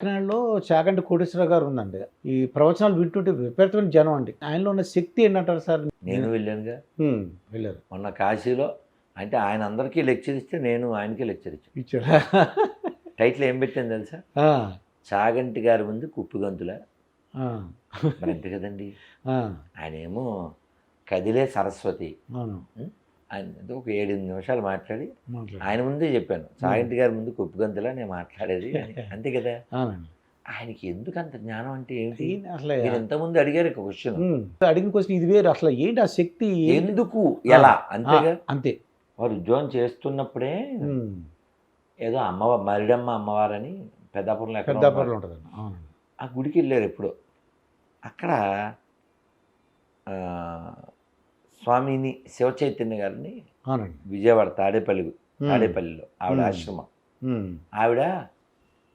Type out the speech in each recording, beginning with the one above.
కాకినాడలో చాగంటి కోటేశ్వరరావు గారు ఉందండి. ఈ ప్రవచనాలు వింటుంటే విపరీతమైన జనం అండి. ఆయనలో ఉన్న శక్తి ఏంటంటారు సార్? నేను వెళ్ళానుగా. వెళ్ళారు. మొన్న కాశీలో అంటే ఆయన అందరికీ లెక్చర్ ఇస్తే నేను ఆయనకి లెక్చర్ ఇచ్చాను. ఇచ్చారా. టైటిల్ ఏం పెట్టాను తెలుసా? చాగంటి గారి ముందు కుప్పిగంతుల. అంతే కదండి? ఆయన ఏమో కదిలే సరస్వతి. ఆయన ఒక ఏడు నిమిషాలు మాట్లాడి. ఆయన ముందే చెప్పాను. చాగంటి గారి ముందు కుప్పిగంతులా నేను మాట్లాడేది. అంతే కదా? ఆయనకి ఎందుకు అంత జ్ఞానం అంటే ఈయన అసలు ఎంతమంది అడిగారు క్వశ్చన్ అడిగిన క్వశ్చన్ ఇది వేరు. అసలు ఏంటి ఆ శక్తి? ఏంటి? ఎందుకు? ఎలా? అంతేగా? అంతే. వారు ఉద్యోగం చేస్తున్నప్పుడే ఏదో అమ్మవారు మరిడమ్మ అమ్మవారని పెద్దాపురంలో పెద్దాపురంలో అవునండి. ఆ గుడికి వెళ్ళారు ఎప్పుడో. అక్కడ స్వామిని శివచైతన్య గారిని అవునండి. విజయవాడ తాడేపల్లి తాడేపల్లిలో ఆవిడ. ఆశ్రమం. ఆవిడ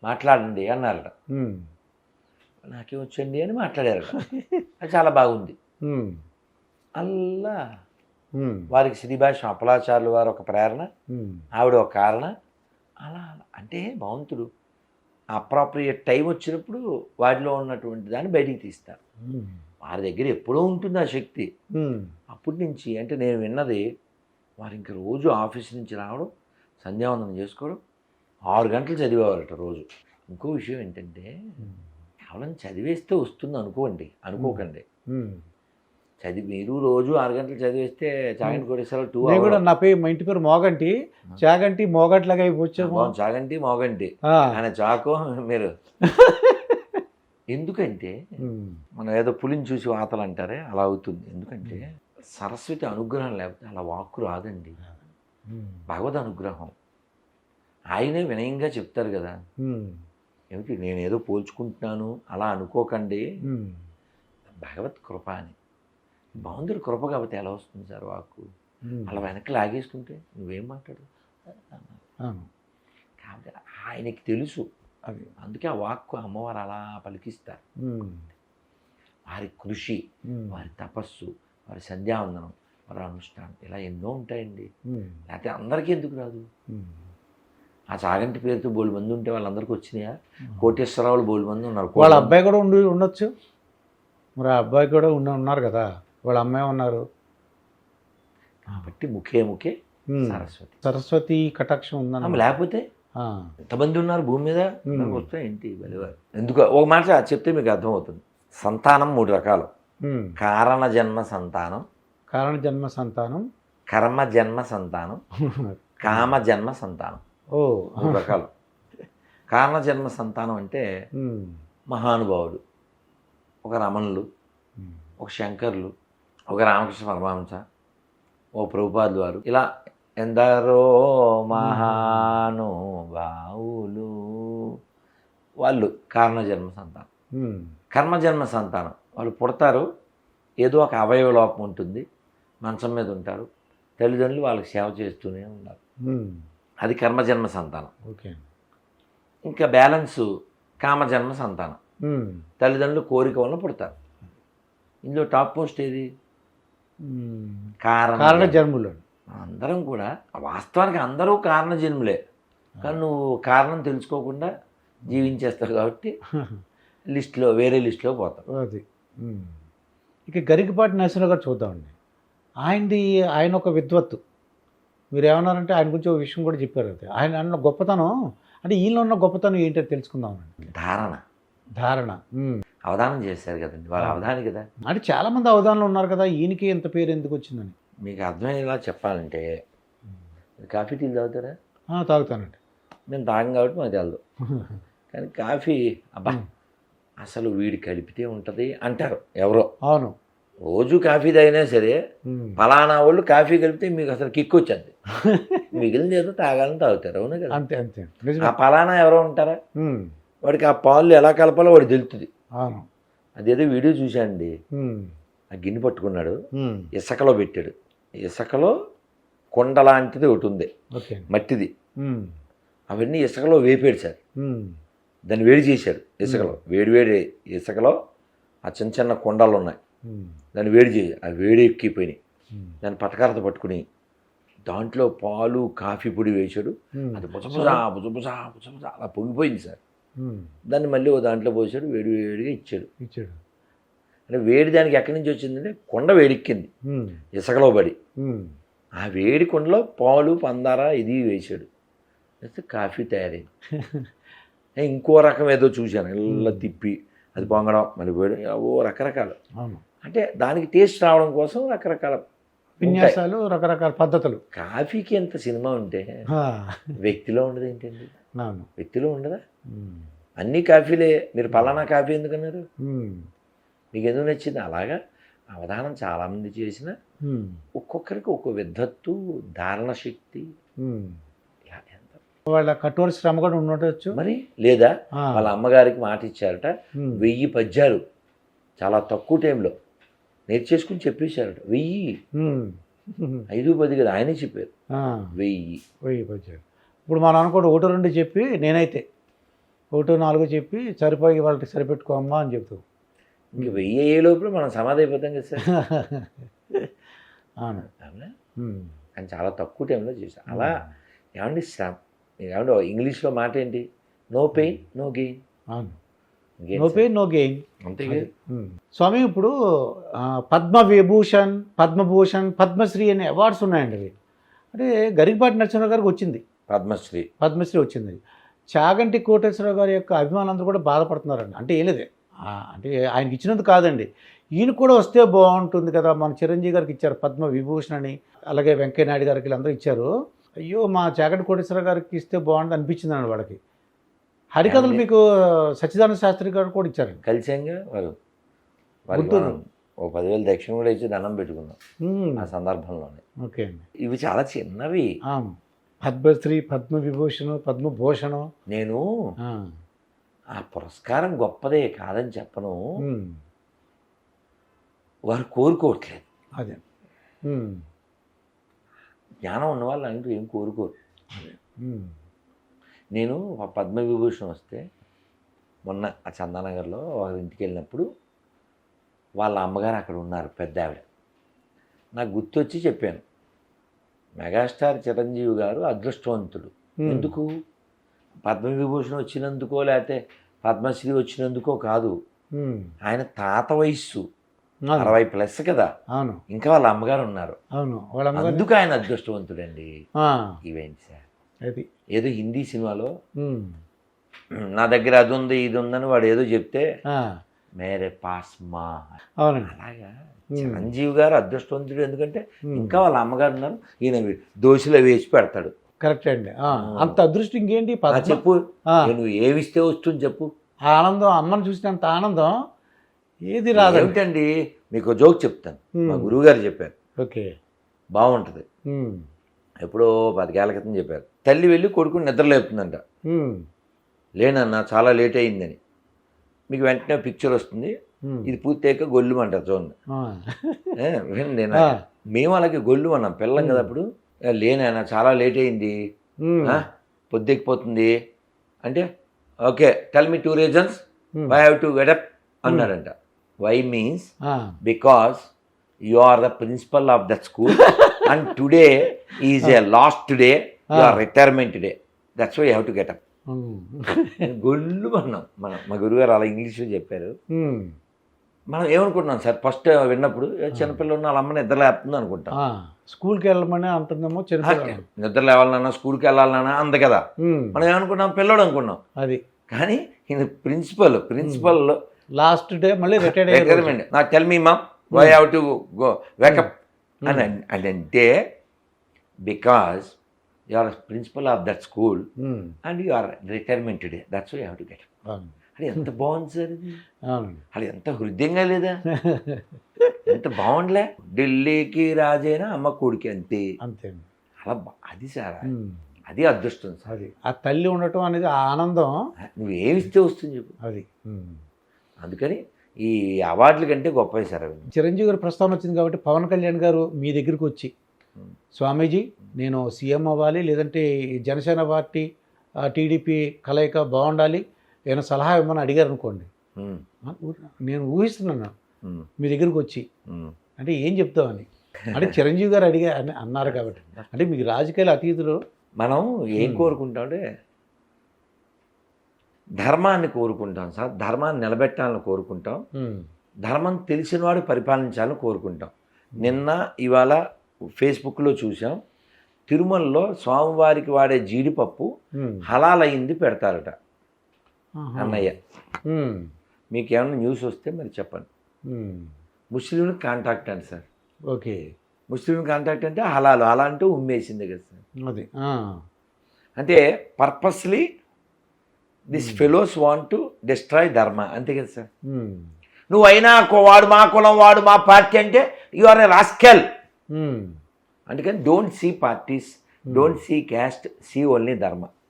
మాట్లాడండి అన్నారట. హ్మ్, నాకేం వచ్చండి అని మాట్లాడారట. అది చాలా బాగుంది. అల్లా. వారికి శ్రీభాష అపలాచార్యులు వారు ఒక ప్రేరణ ఆవిడ ఒక కారణ. అలా. అంటే భగవంతుడు అప్రాప్రియేట్ టైం వచ్చినప్పుడు వాటిలో ఉన్నటువంటి దాన్ని బయటికి తీస్తారు. వారి దగ్గర ఎప్పుడో ఉంటుంది ఆ శక్తి. అప్పటి నుంచి అంటే నేను విన్నది వారు ఇంక రోజు ఆఫీస్ నుంచి రావడం సంధ్యావందనం చేసుకోవడం ఆరు గంటలు చదివేవారట రోజు. ఇంకో విషయం ఏంటంటే కేవలం చదివేస్తే వస్తుంది అనుకోండి అనుకోకండి. చదివి మీరు రోజు ఆరు గంటలు చదివేస్తే చాగంటి కోటేశ్వరరావు టూ కూడా నా పేరు మా ఇంటి పేరు మోగంటి. చాగంటి మోగట్లాగా అయిపోవచ్చేమో. చాగంటి మోగంటి. ఆయన చాకో మీరు ఎందుకంటే మనం ఏదో పులిని చూసి వాతలు అంటారే అలా అవుతుంది. ఎందుకంటే సరస్వతి అనుగ్రహం లేకపోతే అలా వాక్కు రాదండి. భగవద్ అనుగ్రహం. ఆయనే వినయంగా చెప్తారు కదా. ఏమిటి నేను ఏదో పోల్చుకుంటున్నాను అలా అనుకోకండి. భగవత్ కృప అని. భగవంతుడి కృప కాబట్టి ఎలా వస్తుంది సార్ వాక్కు. అలా వెనక్కి లాగేసుకుంటే నువ్వేం మాట్లాడు కాబట్టి ఆయనకి తెలుసు. అది అందుకే ఆ వాక్కు అమ్మవారు అలా పలికిస్తారు. వారి కృషి వారి తపస్సు వారి సంధ్యావందనం వారి అనుష్ఠానం ఇలా ఎన్నో ఉంటాయండి. లేకపోతే అందరికీ ఎందుకు రాదు. ఆ చాగంటి పేరుతో బోలు మంది ఉంటే వాళ్ళందరికీ వచ్చినాయా? కోటేశ్వరరావులు బోలు మంది ఉన్నారు. వాళ్ళ అబ్బాయి కూడా ఉండి ఉండొచ్చు. మరి ఆ అబ్బాయి కూడా ఉన్న ఉన్నారు కదా వాళ్ళ అమ్మాయి ఉన్నారు కాబట్టి ముఖే ముఖే. సరస్వతి. సరస్వతి కటాక్షం ఉందన్న లేకపోతే? ఎంతమంది ఉన్నారు భూమి మీద? వస్తే ఏంటి బలివారు ఎందుకు? ఒక మాట చెప్తే మీకు అర్థమవుతుంది. సంతానం మూడు రకాలు. కారణ జన్మ సంతానం. కారణ జన్మ సంతానం. కర్మ జన్మ సంతానం. కామ జన్మ సంతానం. ఓ. మూడు రకాలు. కారణ జన్మ సంతానం అంటే హ్మ్. మహానుభావులు ఒక రమణులు. ఒక శంకర్లు ఒక రామకృష్ణ పరమహంస ఓ ప్రభుపాదులు వారు. ఇలా ఎందరో మహానుభావులు. వాళ్ళు కారణజన్మ సంతానం. కర్మజన్మ సంతానం. వాళ్ళు పుడతారు. ఏదో ఒక అవయవ లోపం ఉంటుంది. మంచం మీద ఉంటారు. తల్లిదండ్రులు వాళ్ళకి సేవ చేస్తూనే ఉన్నారు. అది కర్మజన్మ సంతానం. ఓకే. ఇంకా బ్యాలెన్సు కామజన్మ సంతానం. తల్లిదండ్రులు కోరిక వల్ల పుడతారు. ఇందులో టాప్ పోస్ట్ ఏది. కారణ కారణ జన్మ. జన్ములు అందరం కూడా వాస్తవానికి అందరూ కారణ జన్ములే కానీ నువ్వు కారణం తెలుసుకోకుండా జీవించేస్తావు కాబట్టి లిస్టులో వేరే లిస్టులో పోతావు. అది. ఇక గరికపాటి నరసింహ గారు చూద్దామండి. ఆయనది ఆయన ఒక విద్వత్తు. మీరు ఏమన్నారంటే ఆయన గురించి ఒక విషయం కూడా చెప్పారు అది ఆయన అన్న గొప్పతనం అంటే ఈయన ఉన్న గొప్పతనం ఏంటో తెలుసుకుందామండి ధారణ. ధారణ. అవధానం చేశారు కదండి. వాళ్ళ అవధాని కదా. అంటే చాలా మంది అవధానంలో ఉన్నారు కదా ఈయనకి ఎంత పేరు ఎందుకు వచ్చిందని. మీకు అర్థమయ్యేలా చెప్పాలంటే కాఫీ టీలు తాగుతారా? తాగుతానండి. మేము తాగం కాబట్టి మాకు తెలదు. కానీ కాఫీ అబ్బా అసలు వీడి కలిపితే ఉంటుంది అంటారు ఎవరో. అవును. రోజు కాఫీ తాగినా సరే. ఫలానా వాళ్ళు కాఫీ కలిపితే మీకు అసలు కిక్ వచ్చేది. మిగిలిన ఏదో తాగాలని తాగుతారు అవును కదా? అంతే అంతే. ఆ ఫలానా ఎవరో ఉంటారా. వాడికి ఆ పాలు ఎలా కలపాలో వాడు తెలుస్తుంది అవును. అదేదో వీడియో చూశానండి. హ్మ్. ఆ గిన్నె పట్టుకున్నాడు. ఇసుకలో పెట్టాడు. ఇసుకలో కొండ లాంటిది ఒకటి ఉంది మట్టిది. అవన్నీ ఇసుకలో వేపాడు సార్. దాన్ని వేడి చేశాడు ఇసుకలో. వేడి వేడి ఇసుకలో ఆ చిన్న చిన్న కొండలు ఉన్నాయి. దాన్ని వేడి చేసి ఆ వేడి ఎక్కిపోయినాయి. దాన్ని పటకారత పట్టుకుని దాంట్లో పాలు కాఫీ పొడి వేశాడు. అది బుసబుసా బుసబుసా బుసబుసా అలా పొంగిపోయింది సార్. దాన్ని మళ్ళీ ఓ దాంట్లో పోసాడు వేడి వేడిగా ఇచ్చాడు ఇచ్చాడు అంటే వేడి దానికి ఎక్కడి నుంచి వచ్చిందంటే కొండ వేడెక్కింది. ఇసుకలో పడి. ఆ వేడి కుండలో పాలు పందార ఇది వేసాడు వేస్తే కాఫీ తయారైంది. ఇంకో రకం ఏదో చూశాను. ఇలా తిప్పి అది పొంగడం మళ్ళీ వేడి ఓ రకరకాలు. అంటే దానికి టేస్ట్ రావడం కోసం రకరకాల. విన్యాసాలు రకరకాల పద్ధతులు. కాఫీకి ఎంత సినిమా ఉంటే వ్యక్తిలో ఉండదు ఏంటండి? వ్యక్తిలో ఉండదా. అన్ని కాఫీలే. మీరు పలానా కాఫీ ఎందుకన్నారు. మీకు ఎందుకు నచ్చింది అలాగా అవధానం చాలామంది చేసిన. ఒక్కొక్కరికి ఒక్కో విద్ధత్తు ధారణ శక్తి వాళ్ళ కఠోర శ్రమ కూడా ఉండవచ్చు మరి లేదా. వాళ్ళ అమ్మగారికి మాట ఇచ్చారట. వెయ్యి పద్యాలు చాలా తక్కువ టైంలో నేర్చేసుకుని చెప్పేశారట వెయ్యి. ఐదు పది కదా ఆయనే చెప్పారు. వెయ్యి వెయ్యి పద్యాలు ఇప్పుడు మనం అనుకోండి ఒకటి రెండు చెప్పి నేనైతే ఒకటి నాలుగు చెప్పి సరిపోయి వాళ్ళకి సరిపెట్టుకో అమ్మా అని చెప్తావు ఇంక వెయ్యి అయ్యే లోపల మనం సమాధి అయిపోతాం కదా సార్. అవును. అని చాలా తక్కువ టైంలో చేశాను అలా ఏమండి శ్రమ ఏమండి ఇంగ్లీష్లో మాట ఏంటి? నో పెయిన్ నో గెయిన్ అవును. నో పెయిన్ నో గెయిన్ అంతే స్వామి ఇప్పుడు పద్మ విభూషణ్ పద్మభూషణ్ పద్మశ్రీ అనే అవార్డ్స్ ఉన్నాయండి అవి. అంటే గరికపాటి నరసింహరావు గారికి వచ్చింది. పద్మశ్రీ. పద్మశ్రీ వచ్చింది. చాగంటి కోటేశ్వరరావు గారి యొక్క అభిమానులందరూ కూడా బాధపడుతున్నారండి. అంటే ఏం లేదే. ఆ, అంటే ఆయనకి ఇచ్చినందుకు కాదండి. ఈయన కూడా వస్తే బాగుంటుంది కదా మన చిరంజీవి గారికి ఇచ్చారు పద్మ విభూషణ్ అని అలాగే వెంకయ్య నాయుడు గారికి వీళ్ళందరూ ఇచ్చారు. అయ్యో మా చాగంటి కోటేశ్వరరావు గారికి ఇస్తే బాగుంటుంది అనిపించింది అండి వాళ్ళకి. హరికథలు? మీకు సచ్చిదానంద శాస్త్రి గారు కూడా ఇచ్చారండి. కలిసాంగా వారు గుంటూరు. మనం ఓ పదివేలు దక్షిణ కూడా ఇచ్చి దండం పెట్టుకున్నాం. ఆ సందర్భంలోనే. ఓకే అండి. ఇవి చాలా చిన్నవి. పద్మశ్రీ పద్మ విభూషణ్ పద్మభూషణ్. నేను ఆ, పురస్కారం గొప్పదే కాదని చెప్పను. వారు కోరుకోవట్లేదు. అదే. జ్ఞానం ఉన్న వాళ్ళు అంటూ ఏం కోరుకోరు. నేను ఆ పద్మవిభూషణ్ వస్తే మొన్న ఆ చందానగర్లో వారి ఇంటికి వెళ్ళినప్పుడు వాళ్ళ అమ్మగారు అక్కడ ఉన్నారు పెద్ద ఆవిడ. నాకు గుర్తొచ్చి చెప్పాను. మెగాస్టార్ చిరంజీవి గారు అదృష్టవంతుడు. ఎందుకు? పద్మవిభూషణ్ వచ్చినందుకో లేకపోతే పద్మశ్రీ వచ్చినందుకో కాదు. ఆయన తాత వయస్సు. అవును, అరవై ప్లస్ కదా. అవును. ఇంకా వాళ్ళ అమ్మగారు ఉన్నారు. అవును. వాళ్ళ అందుకు ఆయన అదృష్టవంతుడండి. ఇవేంటి సార్? అది. ఏదో హిందీ సినిమాలో నా దగ్గర అది ఉంది ఇది ఉందని వాడు ఏదో చెప్తే మేరే పాస్ మా. అవునండి. అలాగా. చిరంజీవి గారు అదృష్టవంతుడు ఎందుకంటే. ఇంకా వాళ్ళ అమ్మగారు ఉన్నారు. ఈయన దోశలు వేసి పెడతాడు. కరెక్ట్ అండి. అంత అదృష్టం ఇంకేంటి? చెప్పు. నువ్వు ఏమిస్తే వస్తుంది చెప్పు. ఆ ఆనందం అమ్మని చూసినంత ఆనందం ఏది రాదండి. ఏమిటండి? మీకు జోక్ చెప్తాను. మా గురువు గారు చెప్పారు. ఓకే. బాగుంటుంది. ఎప్పుడో పదికేళ్ళ క్రితం చెప్పారు. తల్లి వెళ్ళి కొడుకుని నిద్ర లేపుతుందంట. లేనన్నా చాలా లేట్ అయిందని. మీకు వెంటనే పిక్చర్ వస్తుంది. ఇది పూర్తయ్యాక గొల్లు అంటారు చూడండి. మేము అలాగే గొల్లు అన్నాం పిల్లం కదా అప్పుడు. "ఏ, లేనాయన చాలా లేట్ అయింది. పొద్దెక్కిపోతుంది. అంటే okay tell me two reasons why have to get up అన్నాడంట. Why means because you are the principal of that school and today is a last day you are retirement day that's why have to get up Gollu అన్నాం మనం మా గురుగారు అలా ఇంగ్లీష్లో చెప్పారు. మనం ఏమనుకుంటున్నాం sir? First విన్నప్పుడు "ఏ, చిన్నపిల్ల ఉన్న వాళ్ళ అమ్మ నిద్ర లేపుతుంది అనుకుంటాం. స్కూల్కి వెళ్ళమని అంటుందేమో చిన్నపిల్లలు నిద్ర లేవాలన్నా స్కూల్కి వెళ్ళాలన్నా అంత కదా. మనం ఏమనుకున్నాం పిల్లడు అనుకున్నాం అది. కానీ ఈయన ప్రిన్సిపల్ ప్రిన్సిపల్ లాస్ట్ డే మళ్ళీ రిటైర్డ్ రిటైర్మెంట్. నాకు tell me mum why have to go wake up అని అని అంటే because you are principal of that school and you are retirement day that's why have to get అది ఎంత బాగుంది sir అది ఎంత హృదయంగా లేదా? ఎంత బాగుండలే ఢిల్లీకి రాజైనా అమ్మ కొడుకి అంతే. అంతే అలా అది సార్ అది అదృష్టం సార్. అది ఆ తల్లి ఉండటం అనేది ఆ ఆనందం. నువ్వు ఏమిస్తే వస్తుంది చెప్పు. అది. అందుకని ఈ అవార్డుల కంటే గొప్పవి సార్ అవి. చిరంజీవి గారి ప్రస్తావన వచ్చింది కాబట్టి పవన్ కళ్యాణ్ గారు మీ దగ్గరికి వచ్చి. స్వామీజీ నేను సీఎం అవ్వాలి లేదంటే జనసేన పార్టీ టీడీపీ కలయిక బాగుండాలి ఏమైనా సలహా ఇవ్వమని అడిగారు అనుకోండి నేను ఊహిస్తున్నాను. మీ దగ్గరికి వచ్చి. అంటే ఏం చెప్తామని. అంటే చిరంజీవి గారు అడిగా అని అన్నారు కాబట్టి. అంటే మీకు రాజకీయాల అతీతులు. మనం ఏం. కోరుకుంటామంటే ధర్మాన్ని కోరుకుంటాం సార్. ధర్మాన్ని నిలబెట్టాలని కోరుకుంటాం. ధర్మం తెలిసినవాడు పరిపాలించాలని కోరుకుంటాం. నిన్న ఇవాళ ఫేస్బుక్లో చూసాం తిరుమలలో స్వామివారికి వాడే జీడిపప్పు ఉమ్, హలాల్ అయింది పెడతారట. అన్నయ్య. మీకు ఏమైనా న్యూస్ వస్తే మరి చెప్పండి. ఉమ్, ముస్లింలు కాంటాక్ట్ అండి సార్. ఓకే. ముస్లిం కాంటాక్ట్ అంటే హలాలు అలా అంటూ ఉమ్మేసింది కదా సార్. అది అంటే purposely this fellows want to destroy dharma అంతే కదా సార్. నువ్వు అయినా వాడు మా కులం వాడు మా పార్టీ అంటే యు ఆర్ ఎ రాస్కెల్ అందుకని don't see parties don't see caste see only dharma.